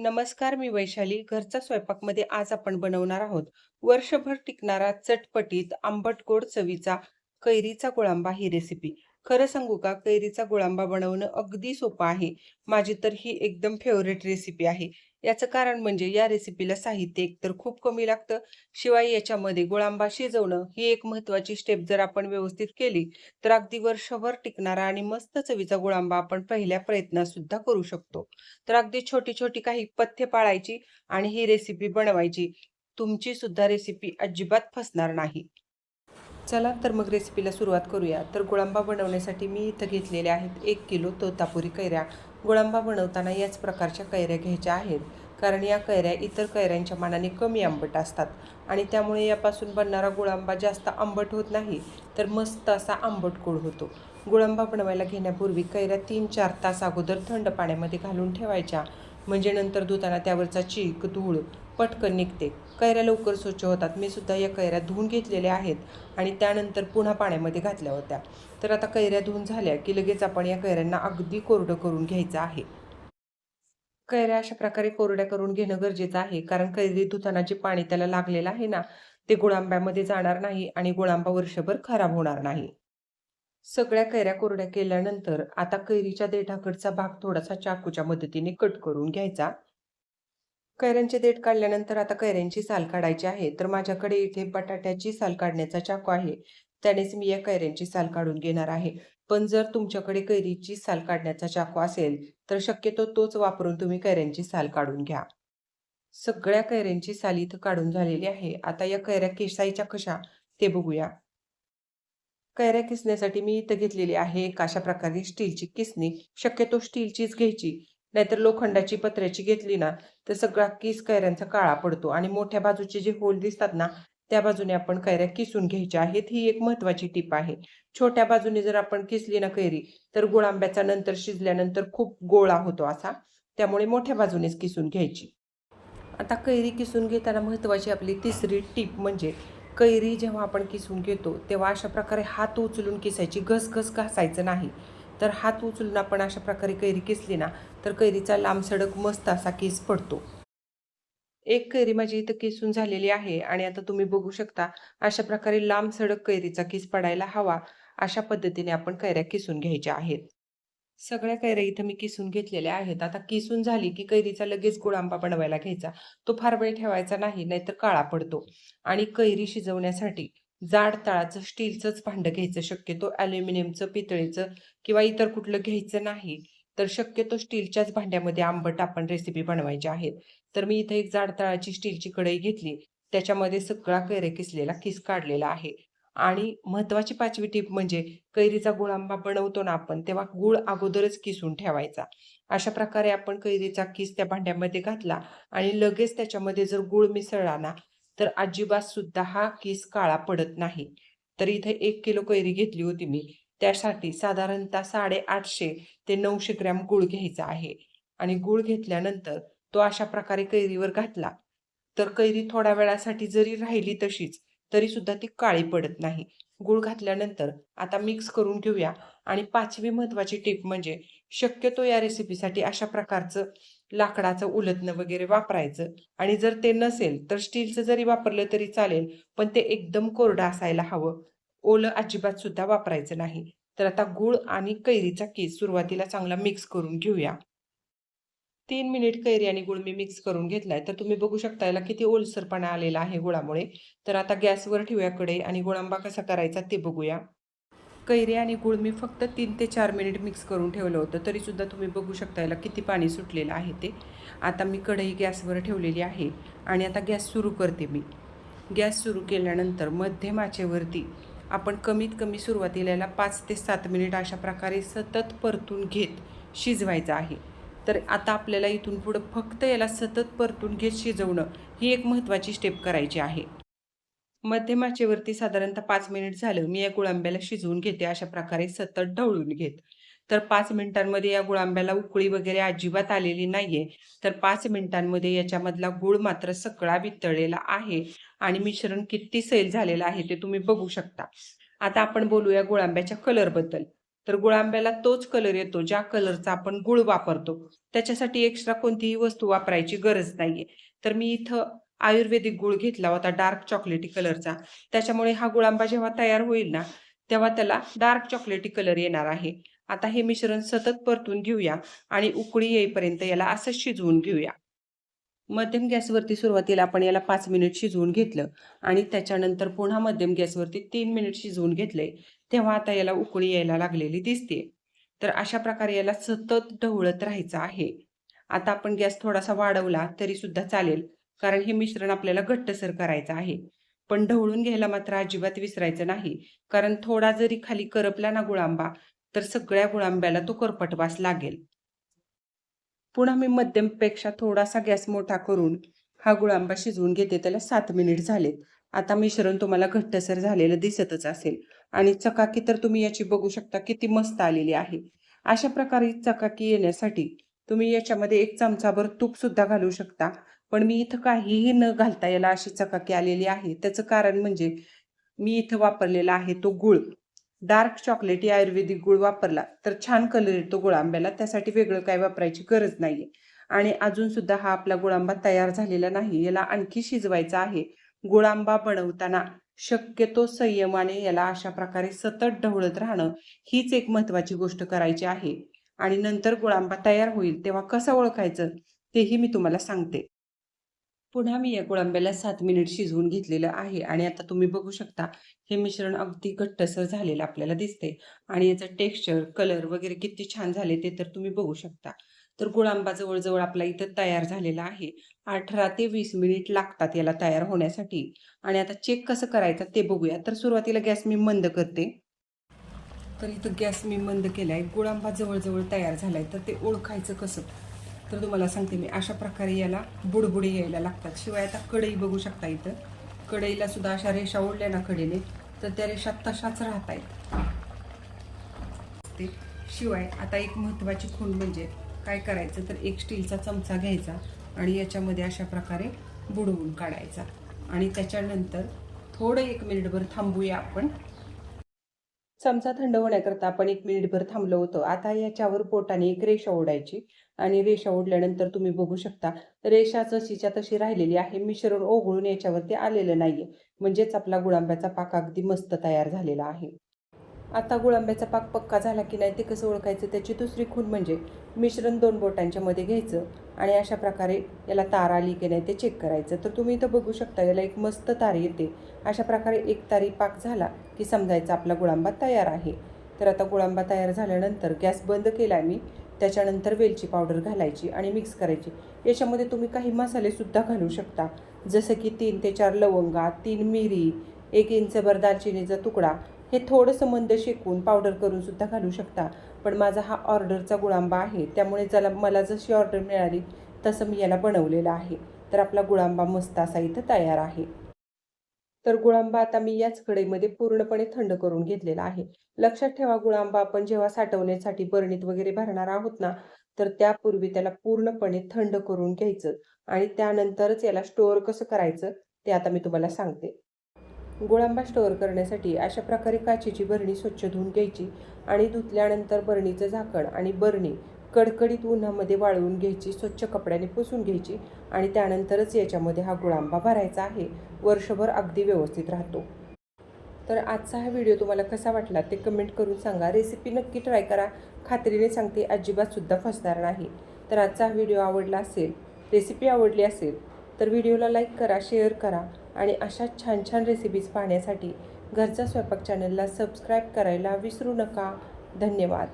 नमस्कार मी वैशाली. घरचा स्वयंपाकमध्ये आज आपण बनवणार आहोत वर्षभर टिकणारा चटपटीत आंबट गोड चवीचा कैरीचा गुळांबा ही रेसिपी खरं सांगू का? कैरीचा गुळांबा बनवणं अगदी सोपं आहे. माझी तर ही एकदम फेवरेट रेसिपी आहे. याचं कारण म्हणजे या रेसिपीला साहित्य एकतर खूप कमी लागतं. शिवाय याच्यामध्ये गुळांबा शिजवणं ही एक महत्त्वाची स्टेप जर आपण व्यवस्थित केली तर अगदी वर्षभर टिकणारा आणि मस्त चवीचा गुळांबा आपण पहिल्या प्रयत्नात सुद्धा करू शकतो. तर अगदी छोटी छोटी काही पथ्य पाळायची आणि ही रेसिपी बनवायची. तुमची सुद्धा रेसिपी अजिबात फसणार नाही. चला तर मग रेसिपीला सुरुवात करूया. तर गुळांबा बनवण्यासाठी मी इथं घेतलेल्या आहेत एक किलो तोतापुरी कैऱ्या. गुळांबा बनवताना याच प्रकारच्या कैऱ्या घ्यायच्या आहेत. कारण या कैऱ्या इतर कैऱ्यांच्या मानाने कमी आंबट असतात. आणि त्यामुळे यापासून बनणारा गुळांबा जास्त आंबट होत नाही तर मस्त असा आंबट गोड होतो. गुळांबा बनवायला घेण्यापूर्वी कैऱ्या तीन चार तास अगोदर थंड पाण्यामध्ये घालून ठेवायच्या. म्हणजे नंतर धुताना त्यावरचा चीक धूळ पटकन निघते. कैऱ्या लवकर स्वच्छ होतात. मी सुद्धा या कैऱ्या धुवून घेतलेल्या आहेत आणि त्यानंतर पुन्हा पाण्यामध्ये घातल्या होत्या. तर आता कैऱ्या धुवून झाल्या की लगेच आपण या कैऱ्यांना अगदी कोरडं करून घ्यायचं आहे. कैऱ्या अशा प्रकारे कोरड्या करून घेणं गरजेचं आहे. कारण कैरी धुताना जे पाणी त्याला लागलेलं आहे ना ते गुळांब्यामध्ये जाणार नाही आणि गुळांबा वर्षभर खराब होणार नाही. सगळ्या कैऱ्या कोरड्या केल्यानंतर आता कैरीच्या देठाकडचा भाग थोडासा चाकूच्या मदतीने कट करून घ्यायचा. कैऱ्यांचे देठ काढल्यानंतर आता कैऱ्यांची साल काढायची आहे. तर माझ्याकडे इथे बटाट्याची साल काढण्याचा चाकू आहे. त्यानेच मी या कैऱ्यांची साल काढून घेणार आहे. पण जर तुमच्याकडे कैरीची साल काढण्याचा चाकू असेल तर शक्यतो तोच वापरून तुम्ही कैऱ्यांची साल काढून घ्या. सगळ्या कैऱ्यांची साल इथं काढून झालेली आहे. आता या कैऱ्या केसाईच्या कशा ते बघूया. कैऱ्या किसण्यासाठी मी इथं घेतलेली आहे एक अशा प्रकारे स्टीलची किसणी. शक्यतो स्टीलचीच घ्यायची. नाहीतर लोखंडाची पत्र्याची घेतली ना तर सगळा किस कैऱ्यांचा काळा पडतो. आणि मोठ्या बाजूचे जे होल दिसतात ना त्या बाजूने आपण कैऱ्या किसून घ्यायच्या आहेत. ही एक महत्वाची टीप आहे. छोट्या बाजूने जर आपण किसली ना कैरी तर गुळांब्याचा नंतर शिजल्यानंतर खूप गोळा होतो असा. त्यामुळे मोठ्या बाजूनेच किसून घ्यायची. आता कैरी किसून घेताना महत्वाची आपली तिसरी टीप म्हणजे कैरी जेव्हा आपण किसून घेतो तेव्हा अशा प्रकारे हात उचलून किसायची घसघस घासायचं नाही. तर हात उचलून आपण अशा प्रकारे कैरी किसली ना तर कैरीचा लांब सडक मस्त असा केस पडतो. एक कैरी माझी इथं किसून झालेली आहे आणि आता तुम्ही बघू शकता अशा प्रकारे लांब सडक कैरीचा किस पडायला हवा अशा पद्धतीने आपण कैऱ्या किसून घ्यायच्या आहेत. सगळ्या कैऱ्या इथं मी किसून घेतलेल्या आहेत. आता किसून झाली की कैरीचा लगेच गुळांबा बनवायला घ्यायचा. तो फार वेळ ठेवायचा नाही नाहीतर काळा पडतो. आणि कैरी शिजवण्यासाठी जाड तळाचं स्टीलचंच भांडं घ्यायचं. शक्यतो ॲल्युमिनियमचं पितळेचं किंवा इतर कुठलं घ्यायचं नाही तर शक्यतो स्टीलच्याच भांड्यामध्ये आंबट आपण रेसिपी बनवायची आहेत. तर मी इथे एक जाड तळाची स्टीलची कढई घेतली. त्याच्यामध्ये सगळा कैरे किसलेला किस काढलेला आहे. आणि महत्वाची पाचवी टीप म्हणजे कैरीचा गुळ आंबा बनवतो ना आपण तेव्हा गुळ अगोदरच किसून ठेवायचा. अशा प्रकारे आपण कैरीचा किस त्या भांड्यामध्ये घातला आणि लगेच त्याच्यामध्ये जर गुळ मिसळला ना तर अजिबात सुद्धा हा किस काळा पडत नाही. तर इथे एक किलो कैरी घेतली होती मी. त्यासाठी साधारणतः साडे आठशे ते नऊशे ग्रॅम गुळ घ्यायचा आहे. आणि गुळ घेतल्यानंतर तो अशा प्रकारे कैरीवर घातला. तर कैरी थोड्या वेळासाठी जरी राहिली तशीच तरी सुद्धा ती काळी पडत नाही. गुळ घातल्यानंतर आता मिक्स करून घेऊया. आणि पाचवी महत्त्वाची टिप म्हणजे शक्यतो या रेसिपीसाठी अशा प्रकारचं लाकडाचं उलटणं वगैरे वापरायचं. आणि जर ते नसेल तर स्टीलचं जरी वापरलं तरी चालेल पण ते एकदम कोरडं असायला हवं. ओलं अजिबात सुद्धा वापरायचं नाही. तर आता गूळ आणि कैरीचा कीस सुरुवातीला चांगला मिक्स करून घेऊया. तीन मिनिट कैरी आणि गुळ मी मिक्स करून घेतलाय. तर तुम्ही बघू शकता याला किती ओलसरपणा आलेला आहे गुळामुळे. तर आता गॅसवर ठेवूया कडे आणि गुळांबा कसा करायचा ते बघूया. कैरी आणि गुळ मी फक्त तीन ते चार मिनिट मिक्स करून ठेवलं होतं. तरीसुद्धा तुम्ही बघू शकता याला किती पाणी सुटलेलं आहे ते. आता मी कढई गॅसवर ठेवलेली आहे आणि आता गॅस सुरू करते मी. गॅस सुरू केल्यानंतर मध्यम आचेवरती आपण कमीत कमी सुरुवातीला याला पाच ते सात मिनिट अशा प्रकारे सतत परतून घेत शिजवायचं आहे. तर आता आपल्याला इथून पुढं फक्त याला सतत परतून घेत शिजवणं ही एक महत्त्वाची स्टेप करायची आहे. मध्यमाचेवरती साधारणतः पाच मिनिट झालं मी या गुळांब्याला शिजवून घेते अशा प्रकारे सतत ढवळून घेत. तर पाच मिनिटांमध्ये या गुळांब्याला उकळी वगैरे अजिबात आलेली नाहीये तर पाच मिनिटांमध्ये याच्यामधला गुळ मात्र सगळा वितळलेला आहे आणि मिश्रण किती सैल झालेलं आहे ते तुम्ही बघू शकता. आता आपण बोलूया गुळांब्याच्या कलरबद्दल तर गुळांब्याला तोच कलर येतो ज्या कलरचा आपण गुळ वापरतो. त्याच्यासाठी एक्स्ट्रा कोणतीही वस्तू वापरायची गरज नाहीये. तर मी इथं आयुर्वेदिक गुळ घेतला होता डार्क चॉकलेटी कलरचा त्याच्यामुळे हा गुळांबा जेव्हा तयार होईल ना तेव्हा त्याला डार्क चॉकलेटी कलर येणार आहे. आता हे मिश्रण सतत परतून घेऊया आणि उकळी येईपर्यंत याला असं शिजवून घेऊया. मध्यम गॅसवरती सुरुवातीला आपण याला पाच मिनिट शिजवून घेतलं आणि त्याच्यानंतर पुन्हा मध्यम गॅसवरती तीन मिनिट शिजवून घेतले तेव्हा आता याला उकळी यायला लागलेली दिसते. तर अशा प्रकारे याला सतत ढवळत राहायचं आहे. आता आपण गॅस थोडासा वाढवला तरी सुद्धा चालेल कारण हे मिश्रण आपल्याला घट्टसर करायचं आहे. पण ढवळून घ्यायला मात्र अजिबात विसरायचं नाही कारण थोडा जरी खाली करपला ना गुळांबा तर सगळ्या गुळांब्याला तो करपटवास लागेल. पुन्हा मी मध्यमपेक्षा थोडासा गॅस मोठा करून हा गुळांबा शिजवून घेते त्याला सात मिनिट झालेत. आता मिश्रण तुम्हाला घट्टसर झालेलं दिसतच असेल. आणि चकाकी तर तुम्ही याची बघू शकता किती मस्त आलेली आहे. अशा प्रकारे चकाकी येण्यासाठी तुम्ही याच्यामध्ये एक चमचाभर तूप सुद्धा घालू शकता. पण मी इथं काहीही न घालता याला अशी चकाकी आलेली आहे. त्याचं कारण म्हणजे मी इथं वापरलेला आहे तो गुळ. डार्क चॉकलेटी आयुर्वेदिक गुळ वापरला तर छान कलर येतो गुळांब्याला त्यासाठी वेगळं काय वापरायची गरज नाहीये. आणि अजून सुद्धा हा आपला गुळांबा तयार झालेला नाही. याला आणखी शिजवायचा आहे. गुळांबा बनवताना शक्यतो संयमाने याला अशा प्रकारे सतत ढवळत राहणं हीच एक महत्वाची गोष्ट करायची आहे. आणि नंतर गुळांबा तयार होईल तेव्हा कसं ओळखायचं तेही मी तुम्हाला सांगते. पुन्हा मी या गुळांब्याला सात मिनिट शिजवून घेतलेलं आहे आणि आता तुम्ही बघू शकता हे मिश्रण अगदी घट्टसर झालेलं आपल्याला दिसते आणि याचं टेक्स्चर कलर वगैरे किती छान झाले ते तर तुम्ही बघू शकता. तर गुळांबा जवळजवळ आपला इथं तयार झालेला आहे. अठरा ते वीस मिनिट लागतात याला तयार होण्यासाठी. आणि आता चेक कसं करायचं ते बघूया. तर सुरुवातीला गॅस मी मंद करते. तर इथं गॅस मी मंद केला आहे गुळांबा जवळजवळ तयार झाला आहे तर ते ओळखायचं कसं? तर तुम्हाला सांगते मी. अशा प्रकारे याला बुडबुडे यायला लागतात. शिवाय आता कढई बघू शकता इथं. कढईला सुद्धा अशा रेषा ओढल्या ना कडेने. तर त्या रेषा तशाच राहत आहेत ते शिवाय आता एक महत्त्वाची खूण म्हणजे काय करायचं तर एक स्टीलचा चमचा घ्यायचा आणि याच्यामध्ये अशा प्रकारे बुडवून काढायचा. आणि त्याच्यानंतर थोडं एक मिनिटभर थांबूया आपण. चमचा थंड होण्याकरता आपण एक मिनिटभर थांबलो होतो. आता याच्यावर पोटाने एक रेषा ओढायची. आणि रेषा ओढल्यानंतर तुम्ही बघू शकता रेषा जशीच्या तशी राहिलेली आहे. मिश्रण ओघळून याच्यावरती आलेलं नाहीये. म्हणजेच आपला गुळांब्याचा पाक अगदी मस्त तयार झालेला आहे. आता गुळांब्याचा पाक पक्का झाला की नाही ते कसं ओळखायचं? त्याची दुसरी खूण म्हणजे मिश्रण दोन बोटांच्या मध्ये घ्यायचं आणि अशा प्रकारे याला तार आली की नाही ते चेक करायचं. तर तुम्ही इथं बघू शकता याला एक मस्त तार येते. अशा प्रकारे एक तारी पाक झाला की समजायचा आपला गुळांबा तयार आहे. तर आता गुळांबा तयार झाल्यानंतर गॅस बंद केला मी त्याच्यानंतर वेलची पावडर घालायची आणि मिक्स करायची. याच्यामध्ये तुम्ही काही मसालेसुद्धा घालू शकता. जसं की तीन ते चार लवंगा तीन मिरी एक इंचभर दालचिनीचा तुकडा हे थोडंसं मंद शेकून पावडर करून सुद्धा घालू शकता. पण माझा हा ऑर्डरचा गुळांबा आहे त्यामुळे ज्याला मला जशी ऑर्डर मिळाली तसं मी याला बनवलेलं आहे. तर आपला गुळांबा मस्त असा इथं तयार आहे. तर गुळांबा आता मी याच कढईमध्ये पूर्णपणे थंड करून घेतलेला आहे. लक्षात ठेवा गुळांबा आपण जेव्हा साठवण्यासाठी बरणीत वगैरे भरणार आहोत ना तर त्यापूर्वी त्याला पूर्णपणे थंड करून घ्यायचं आणि त्यानंतरच याला स्टोअर कसं करायचं ते आता मी तुम्हाला सांगते. गुळांबा स्टोअर करण्यासाठी अशा प्रकारे काचेची बरणी स्वच्छ धुवून घ्यायची आणि धुतल्यानंतर बरणीचं झाकण आणि बरणी कडकडीत उन्हामध्ये वाळवून घ्यायची स्वच्छ कपड्याने पुसून घ्यायची आणि त्यानंतरच याच्यामध्ये हा गुळांबा भरायचा आहे. वर्षभर अगदी व्यवस्थित राहतो. तर आजचा हा व्हिडिओ तुम्हाला कसा वाटला ते कमेंट करून सांगा. रेसिपी नक्की ट्राय करा. खात्रीने सांगते अजिबातसुद्धा फसणार नाही. तर आजचा हा व्हिडिओ आवडला असेल रेसिपी आवडली असेल तर व्हिडिओला लाईक करा शेअर करा. आणि अशा छान छान रेसिपीज पाहण्यासाठी घरचा स्वयंपाक चॅनलला सबस्क्राईब करायला विसरू नका. धन्यवाद.